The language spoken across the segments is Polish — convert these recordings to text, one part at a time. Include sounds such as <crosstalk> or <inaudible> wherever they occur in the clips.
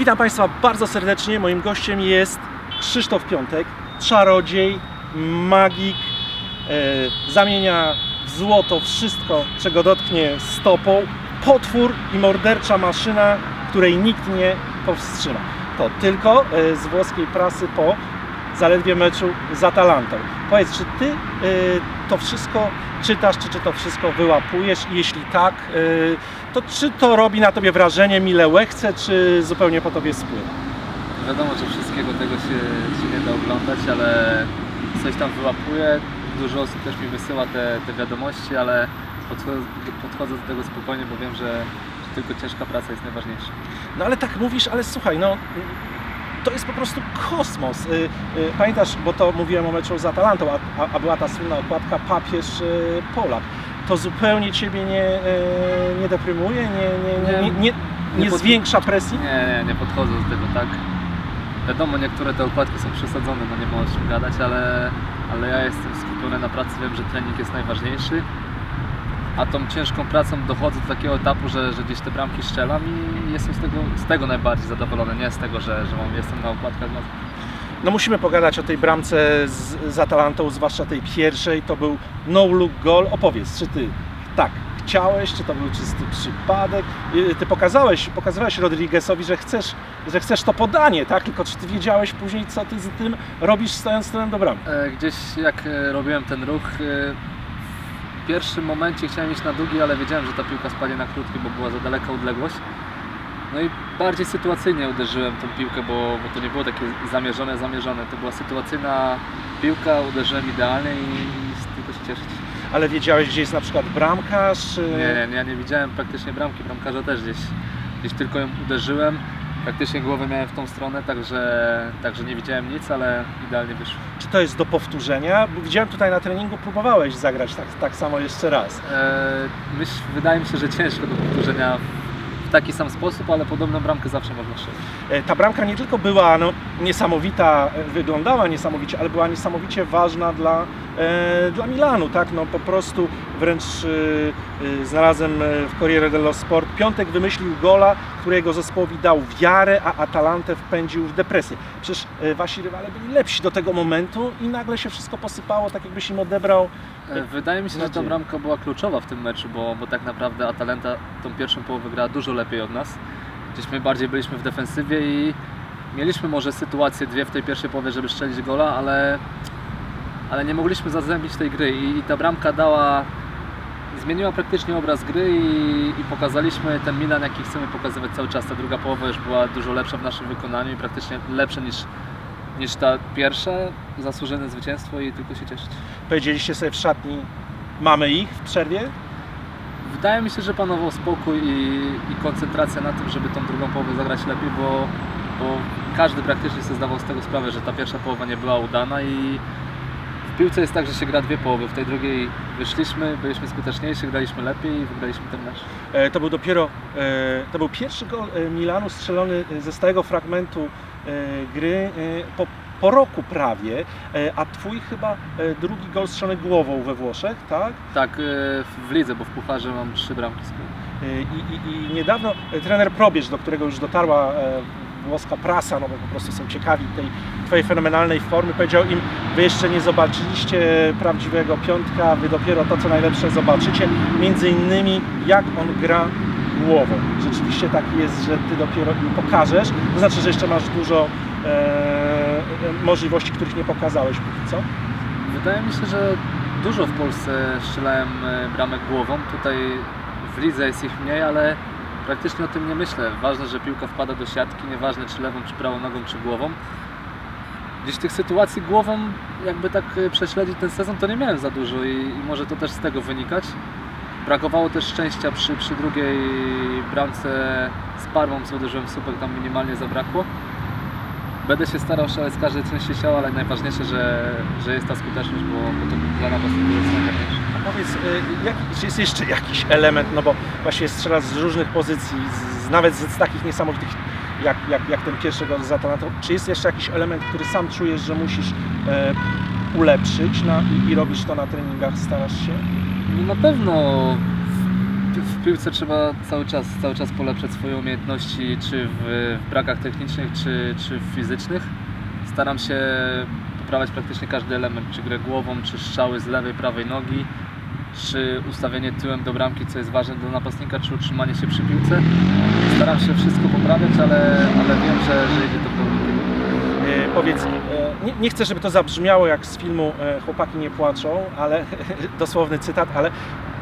Witam Państwa bardzo serdecznie. Moim gościem jest Krzysztof Piątek, czarodziej, magik, e, zamienia w złoto wszystko, czego dotknie stopą. Potwór i mordercza maszyna, której nikt nie powstrzyma. To tylko e, z włoskiej prasy po zaledwie meczu z Atalantą. Powiedz, czy Ty e, to wszystko czytasz, czy, czy to wszystko wyłapujesz? I jeśli tak, e, to czy to robi na Tobie wrażenie, mile łechce, czy zupełnie po Tobie spływa? Wiadomo, że wszystkiego tego się, się nie da oglądać, ale coś tam wyłapuję. Dużo osób też mi wysyła te, te wiadomości, ale podchodzę, podchodzę do tego spokojnie, bo wiem, że tylko ciężka praca jest najważniejsza. No ale tak mówisz, ale słuchaj, no to jest po prostu kosmos. Y, y, Pamiętasz, bo to mówiłem o meczu z Atalantą, a, a, była ta słynna okładka papież y, Polak. To zupełnie Ciebie nie, nie deprymuje, nie, nie, nie, nie, nie, nie zwiększa presji? Nie, nie, nie podchodzę do tego tak. Wiadomo, niektóre te okładki są przesadzone, no nie ma o czym gadać, ale, ale ja jestem skupiony na pracy, wiem, że trening jest najważniejszy. A tą ciężką pracą dochodzę do takiego etapu, że, że gdzieś te bramki strzelam i jestem z tego, z tego najbardziej zadowolony, nie z tego, że, że mam, jestem na okładkach. No, No musimy pogadać o tej bramce z, z Atalantą, zwłaszcza tej pierwszej. To był no-look goal. Opowiedz, czy Ty tak chciałeś, czy to był czysty przypadek? Y, Ty pokazałeś, pokazywałeś Rodriguezowi, że chcesz, że chcesz to podanie, tak? Tylko czy Ty wiedziałeś później, co Ty z tym robisz stojąc tyłem do bramki? E, Gdzieś jak e, robiłem ten ruch, e, pierwszym momencie chciałem iść na długi, ale wiedziałem, że ta piłka spadnie na krótki, bo była za daleka odległość. No i bardziej sytuacyjnie uderzyłem tą piłkę, bo, bo to nie było takie zamierzone, zamierzone. To była sytuacyjna piłka, uderzyłem idealnie i, i tylko się cieszyć. Ale wiedziałeś, gdzie jest na przykład bramkarz? Nie, nie, ja nie widziałem praktycznie bramki, bramkarza też gdzieś, gdzieś tylko ją uderzyłem. Praktycznie głowę miałem w tą stronę, także, także nie widziałem nic, ale idealnie wyszło. Czy to jest do powtórzenia? Bo widziałem tutaj na treningu, próbowałeś zagrać tak, tak samo jeszcze raz. E, myśl, wydaje mi się, że ciężko do powtórzenia w taki sam sposób, ale podobną bramkę zawsze można strzelić. E, Ta bramka nie tylko była no, niesamowita, e, wyglądała niesamowicie, ale była niesamowicie ważna dla, e, dla Milanu, tak? No po prostu wręcz e, e, znalazłem e, w Corriere dello Sport. Piątek wymyślił gola, którego zespołowi dał wiarę, a Atalantę wpędził w depresję. Przecież e, wasi rywale byli lepsi do tego momentu i nagle się wszystko posypało, tak jakbyś im odebrał. E, wydaje mi się, że ta Nadzieję. bramka była kluczowa w tym meczu, bo, bo tak naprawdę Atalanta tą pierwszą połowę grała dużo lepiej od nas. Gdzieś my bardziej byliśmy w defensywie i mieliśmy może sytuacje dwie w tej pierwszej połowie, żeby strzelić gola, ale, ale nie mogliśmy zazębić tej gry i ta bramka dała zmieniła praktycznie obraz gry i, i pokazaliśmy ten Milan, jaki chcemy pokazywać cały czas. Ta druga połowa już była dużo lepsza w naszym wykonaniu i praktycznie lepsza niż, niż ta pierwsza. Zasłużone zwycięstwo i tylko się cieszyć. Powiedzieliście sobie w szatni, mamy ich w przerwie? Wydaje mi się, że panował spokój i, i koncentracja na tym, żeby tą drugą połowę zagrać lepiej, bo, bo każdy praktycznie sobie zdawał z tego sprawę, że ta pierwsza połowa nie była udana i w piłce jest tak, że się gra dwie połowy. W tej drugiej wyszliśmy, byliśmy skuteczniejsi, graliśmy lepiej i wygraliśmy ten mecz. E, To był dopiero, e, to był pierwszy gol e, Milanu strzelony ze stałego fragmentu e, gry po, po roku prawie, a twój chyba drugi gol strzelony głową we Włoszech, tak? Tak, w lidze, bo w pucharze mam trzy bramki I, i, i niedawno trener Probierz, do którego już dotarła włoska prasa, no bo po prostu są ciekawi tej twojej fenomenalnej formy, powiedział im, wy jeszcze nie zobaczyliście prawdziwego piątka, wy dopiero to, co najlepsze zobaczycie, między innymi jak on gra głową. Rzeczywiście tak jest, że ty dopiero im pokażesz, to znaczy, że jeszcze masz dużo e, możliwości, których nie pokazałeś póki co. Wydaje mi się, że dużo w Polsce strzelałem bramek głową. Tutaj w lidze jest ich mniej, ale praktycznie o tym nie myślę. Ważne, że piłka wpada do siatki, nieważne czy lewą, czy prawą nogą, czy głową. Gdzieś tych sytuacji głową, jakby tak e, prześledzić ten sezon, to nie miałem za dużo i, i może to też z tego wynikać. Brakowało też szczęścia przy, przy drugiej bramce z Parmą, co uderzyłem w słupek, tam minimalnie zabrakło. Będę się starał szaleć z każdej części ciała, ale najważniejsze, że, że jest ta skuteczność, bo, bo to dla nas jest najważniejsze. Powiedz, y, jak, czy jest jeszcze jakiś element, no bo właśnie strzela z różnych pozycji, z, nawet z, takich niesamowitych, jak, jak, jak ten pierwszy gol z Atalantą, czy jest jeszcze jakiś element, który sam czujesz, że musisz e, ulepszyć na, i, i robisz to na treningach, starasz się? No na pewno w piłce trzeba cały czas, cały czas polepszać swoje umiejętności, czy w, w brakach technicznych, czy, czy fizycznych. Staram się poprawiać praktycznie każdy element, czy grę głową, czy strzały z lewej, prawej nogi, czy ustawienie tyłem do bramki, co jest ważne dla napastnika, czy utrzymanie się przy piłce. Staram się wszystko poprawiać, ale, ale wiem, że, że idzie to w. E, powiedz, e, nie, nie chcę, żeby to zabrzmiało jak z filmu e, Chłopaki nie płaczą, ale <laughs> dosłowny cytat, ale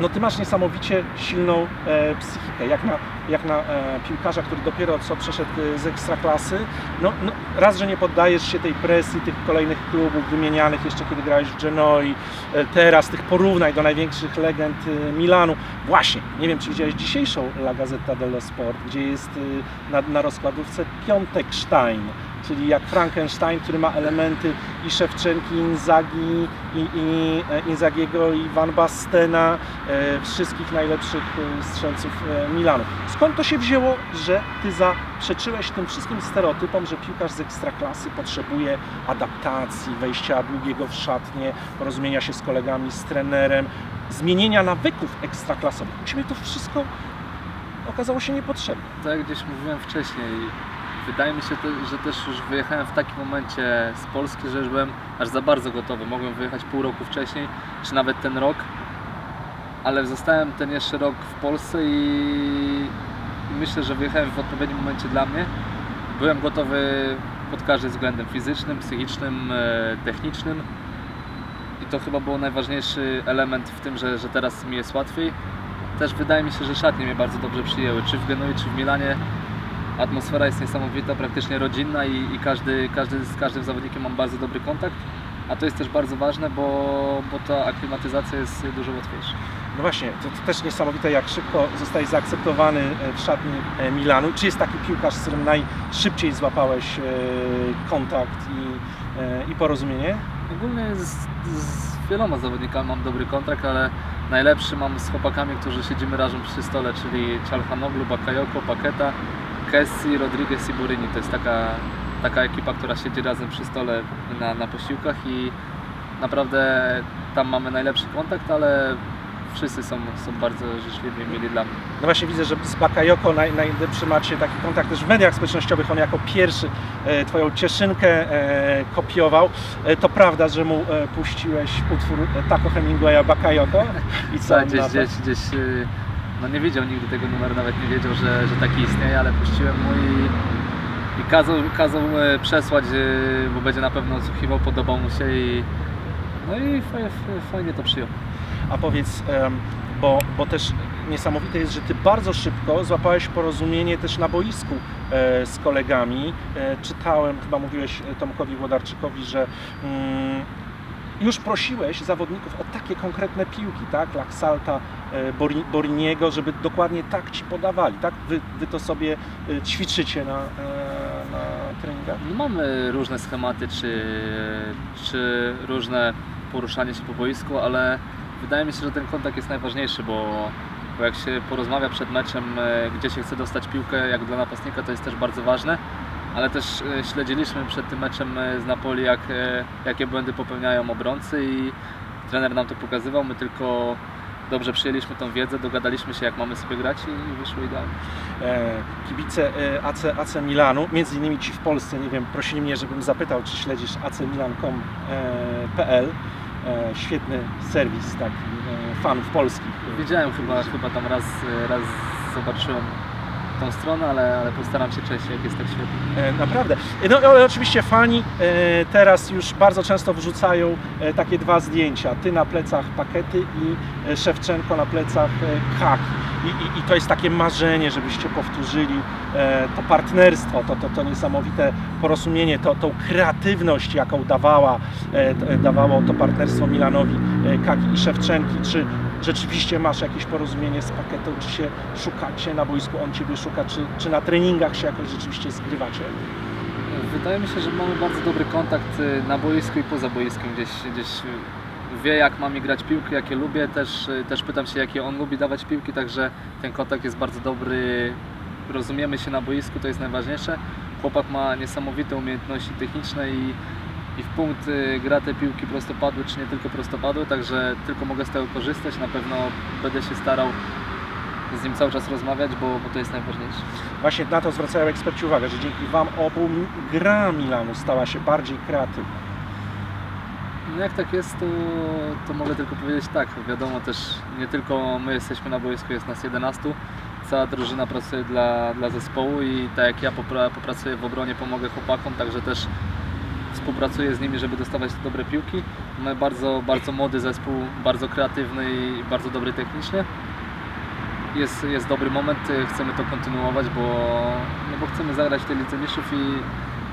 no ty masz niesamowicie silną e, psychikę, jak na, jak na e, piłkarza, który dopiero co przeszedł e, z ekstraklasy. No, no, raz, że nie poddajesz się tej presji tych kolejnych klubów wymienianych jeszcze kiedy grałeś w Genoi, e, teraz tych porównań do największych legend e, Milanu. Właśnie, nie wiem czy widziałeś dzisiejszą La Gazzetta dello Sport, gdzie jest e, na, na rozkładówce Piątek Stein czyli jak Frankenstein, który ma elementy i Szewczenki, Inzagi, i, i e, Inzagiego, i Van Bastena, e, wszystkich najlepszych e, strzelców Milanu. Skąd to się wzięło, że Ty zaprzeczyłeś tym wszystkim stereotypom, że piłkarz z ekstraklasy potrzebuje adaptacji, wejścia długiego w szatnie, porozumienia się z kolegami, z trenerem, zmienienia nawyków ekstraklasowych. U Ciebie to wszystko okazało się niepotrzebne. Tak gdzieś mówiłem wcześniej, wydaje mi się, że też już wyjechałem w takim momencie z Polski, że już byłem aż za bardzo gotowy. Mogłem wyjechać pół roku wcześniej, czy nawet ten rok, ale zostałem ten jeszcze rok w Polsce i myślę, że wyjechałem w odpowiednim momencie dla mnie. Byłem gotowy pod każdym względem fizycznym, psychicznym, e, technicznym. I to chyba był najważniejszy element w tym, że, że teraz mi jest łatwiej. Też wydaje mi się, że szatnie mnie bardzo dobrze przyjęły, czy w Genui, czy w Milanie. Atmosfera jest niesamowita, praktycznie rodzinna i, i każdy, każdy, z każdym zawodnikiem mam bardzo dobry kontakt. A to jest też bardzo ważne, bo, bo ta aklimatyzacja jest dużo łatwiejsza. No właśnie, to, to też niesamowite, jak szybko zostałeś zaakceptowany e, w szatni e, Milanu. Czy jest taki piłkarz, z którym najszybciej złapałeś e, kontakt i, i porozumienie? Ogólnie z, z wieloma zawodnikami mam dobry kontrakt, ale najlepszy mam z chłopakami, którzy siedzimy razem przy stole, czyli Cialhanoglu, Bakayoko, Paketa, Kessi, Rodriguez i Burini. To jest taka, taka ekipa, która siedzi razem przy stole na, na posiłkach i naprawdę tam mamy najlepszy kontakt, ale wszyscy są, są bardzo życzliwi i mili dla mnie. No właśnie widzę, że z Bakayoko naj, najlepszy macie taki kontakt też w mediach społecznościowych. On jako pierwszy e, Twoją cieszynkę e, kopiował. E, to prawda, że mu e, puściłeś utwór e, Taco Hemingwaya Bakayoko? I co Tak, on gdzieś, na to? gdzieś, gdzieś y, no nie wiedział nigdy tego numeru, nawet nie wiedział, że, że taki istnieje, ale puściłem mu i, i kazał, kazał e, przesłać, y, bo będzie na pewno odsłuchiwał, podobał mu się i no i fajnie, fajnie to przyjął. A powiedz, bo, bo też niesamowite jest, że Ty bardzo szybko złapałeś porozumienie też na boisku e, z kolegami. E, czytałem, chyba mówiłeś e, Tomkowi Włodarczykowi, że mm, już prosiłeś zawodników o takie konkretne piłki, tak? Laksalta, e, Bori- Boriniego, żeby dokładnie tak Ci podawali, tak? Wy, wy to sobie e, ćwiczycie na, e, na treningach? No mamy różne schematy, czy, czy różne poruszanie się po boisku, ale wydaje mi się, że ten kontakt jest najważniejszy, bo, bo jak się porozmawia przed meczem, gdzie się chce dostać piłkę, jak dla napastnika, to jest też bardzo ważne. Ale też e, śledziliśmy przed tym meczem e, z Napoli, jak, e, jakie błędy popełniają obrońcy i trener nam to pokazywał. My tylko dobrze przyjęliśmy tą wiedzę, dogadaliśmy się, jak mamy sobie grać i wyszło idealnie. e, kibice e, AC, AC Milanu, między innymi ci w Polsce, nie wiem, prosili mnie, żebym zapytał, czy śledzisz acmilan.com.pl e, świetny serwis taki e, fanów polskich. Widziałem chyba, chyba tam raz, raz zobaczyłem tą stronę, ale, ale postaram się częściej, jak jest tak świetnie. E, Naprawdę. E, No ale oczywiście fani e, teraz już bardzo często wrzucają takie dwa zdjęcia. Ty na plecach Pakety i Szewczenko na plecach Kaki. I, i, I to jest takie marzenie, żebyście powtórzyli e, to partnerstwo, to, to, to niesamowite porozumienie, to, tą kreatywność, jaką dawała, e, dawało to partnerstwo Milanowi, e, Kaki i Szewczenki. Czy rzeczywiście masz jakieś porozumienie z Paketą, czy się szukacie na boisku, on Ciebie szuka, czy, czy na treningach się jakoś rzeczywiście zgrywacie? Wydaje mi się, że mamy bardzo dobry kontakt y, na boisku i poza boiskiem. Gdzieś, gdzieś wie, jak mam grać piłki, jakie lubię. Też, y, też pytam się, jakie on lubi dawać piłki, także ten kontakt jest bardzo dobry. Rozumiemy się na boisku, to jest najważniejsze. Chłopak ma niesamowite umiejętności techniczne i, i w punkt y, gra te piłki prostopadłe, czy nie tylko prostopadłe, także tylko mogę z tego korzystać. Na pewno będę się starał z nim cały czas rozmawiać, bo, bo to jest najważniejsze. Właśnie na to zwracają eksperci uwagę, że dzięki Wam obu gra Milanu stała się bardziej kreatywna. Jak tak jest, to, to mogę tylko powiedzieć tak. Wiadomo też, nie tylko my jesteśmy na boisku, jest nas 11. Cała drużyna pracuje dla, dla zespołu i tak jak ja popra, popracuję w obronie, pomogę chłopakom, także też współpracuję z nimi, żeby dostawać dobre piłki. Mamy bardzo, bardzo młody zespół, bardzo kreatywny i bardzo dobry technicznie. Jest, jest dobry moment, chcemy to kontynuować, bo, no bo chcemy zagrać w tej Mistrzów i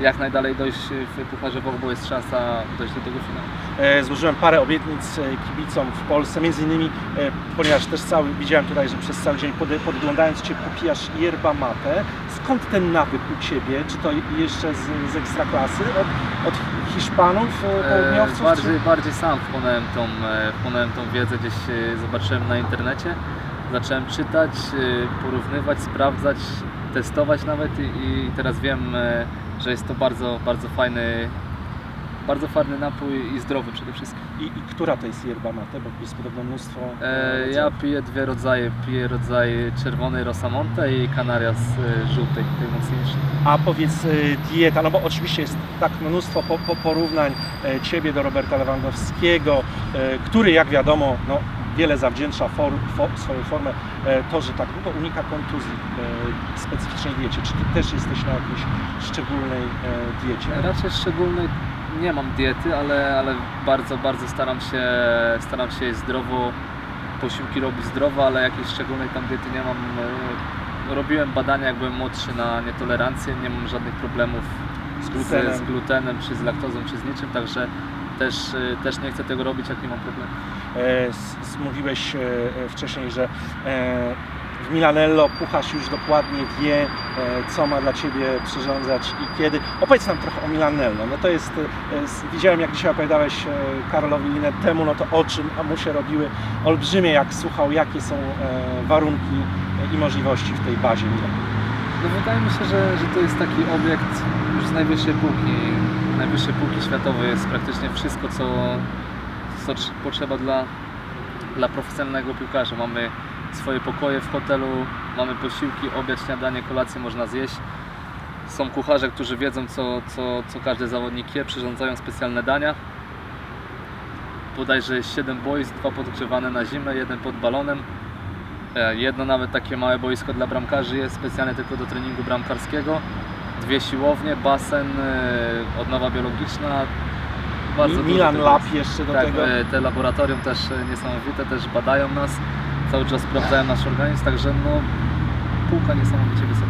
jak najdalej dojść w Pucharze Włoch, bo jest szansa dojść do tego finału. E, Złożyłem parę obietnic e, kibicom w Polsce, między innymi, e, ponieważ też cały, widziałem tutaj, że przez cały dzień pod, podglądając Cię popijasz yerba mate. Skąd ten nawyk u Ciebie? Czy to jeszcze z, z ekstraklasy? Od, od Hiszpanów, południowców? Bardziej, bardziej sam wchłonąłem tą, wchłonąłem tą wiedzę, gdzieś zobaczyłem na internecie. Zacząłem czytać, porównywać, sprawdzać, testować nawet i, teraz wiem, e, że jest to bardzo, bardzo fajny, bardzo fajny napój i zdrowy przede wszystkim. I, I która to jest yerba mate? Bo jest podobno mnóstwo E, rodzajów. ja piję dwie rodzaje, piję rodzaj czerwonej Rosamonte i Canarias e, żółtej, tej mocniejszej. A powiedz dieta, no bo oczywiście jest tak mnóstwo po, po porównań e, Ciebie do Roberta Lewandowskiego, e, który jak wiadomo no, wiele zawdzięcza for, fo, swoją formę e, to, że tak długo unika kontuzji e, specyficznej diecie. Czy Ty też jesteś na jakiejś szczególnej e, diecie? Raczej szczególnej nie mam diety, ale, ale bardzo, bardzo staram się, staram się zdrowo, posiłki robić zdrowo, ale jakiejś szczególnej tam diety nie mam. Robiłem badania jak byłem młodszy na nietolerancję, nie mam żadnych problemów Z z, glutenem. z glutenem, czy z laktozą, czy z niczym, także też, e, też nie chcę tego robić, jak nie mam problemu. E, Mówiłeś e, e, wcześniej, że w Milanello Puchasz już dokładnie wie, co ma dla Ciebie przyrządzać i kiedy. Opowiedz nam trochę o Milanello. No to jest, widziałem jak dzisiaj opowiadałeś Karolowi Linettemu, no to oczy mu się robiły olbrzymie, jak słuchał, jakie są warunki i możliwości w tej bazie. No wydaje mi się, że, że to jest taki obiekt z najwyższej półki, najwyższej półki światowej jest praktycznie wszystko, co, co trz- potrzeba dla, dla profesjonalnego piłkarza. Mamy swoje pokoje w hotelu, mamy posiłki, obiad, śniadanie, kolację można zjeść. Są kucharze, którzy wiedzą, co, co, co każdy zawodnik je, przyrządzają specjalne dania. Bodajże jest 7 boisk, dwa podgrzewane na zimę, jeden pod balonem. E, Jedno nawet takie małe boisko dla bramkarzy jest specjalne tylko do treningu bramkarskiego. Dwie siłownie, basen, e, odnowa biologiczna. Bardzo Milan Lab jeszcze do tak, tego. e, te laboratorium też e, niesamowite, też badają nas, cały czas sprawdzają nasz organizm, także no półka niesamowicie wysoka.